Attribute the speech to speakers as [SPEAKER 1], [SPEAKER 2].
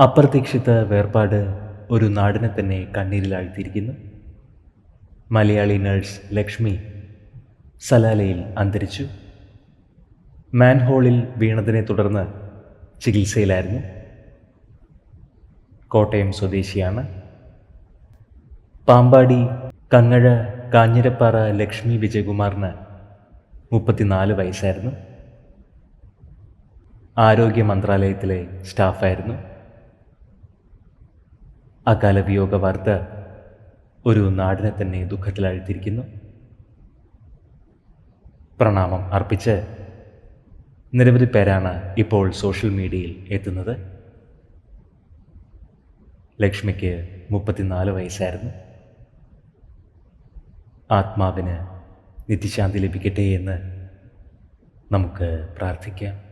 [SPEAKER 1] അപ്രതീക്ഷിത വേർപാട് ഒരു നാടിനെ തന്നെ കണ്ണീരിലാഴ്ത്തിയിരിക്കുന്നു. മലയാളി നഴ്സ് ലക്ഷ്മി സലാലയിൽ അന്തരിച്ചു. മാൻഹോളിൽ വീണതിനെ തുടർന്ന് ചികിത്സയിലായിരുന്നു. കോട്ടയം സ്വദേശിയാണ്. പാമ്പാടി കങ്ങഴ കാഞ്ഞിരപ്പാറ ലക്ഷ്മി വിജയകുമാറിന് മുപ്പത്തിനാല് വയസ്സായിരുന്നു. ആരോഗ്യ മന്ത്രാലയത്തിലെ സ്റ്റാഫായിരുന്നു. അകാല വിയോഗ വാർത്ത ഒരു നാടിനെ തന്നെ ദുഃഖത്തിലാഴ്ത്തിയിരിക്കുന്നു. പ്രണാമം അർപ്പിച്ച് നിരവധി പേരാണ് ഇപ്പോൾ സോഷ്യൽ മീഡിയയിൽ എത്തുന്നത്. ലക്ഷ്മിക്ക് മുപ്പത്തിനാല് വയസ്സായിരുന്നു. ആത്മാവിന് നിത്യശാന്തി ലഭിക്കട്ടെ എന്ന് നമുക്ക് പ്രാർത്ഥിക്കാം.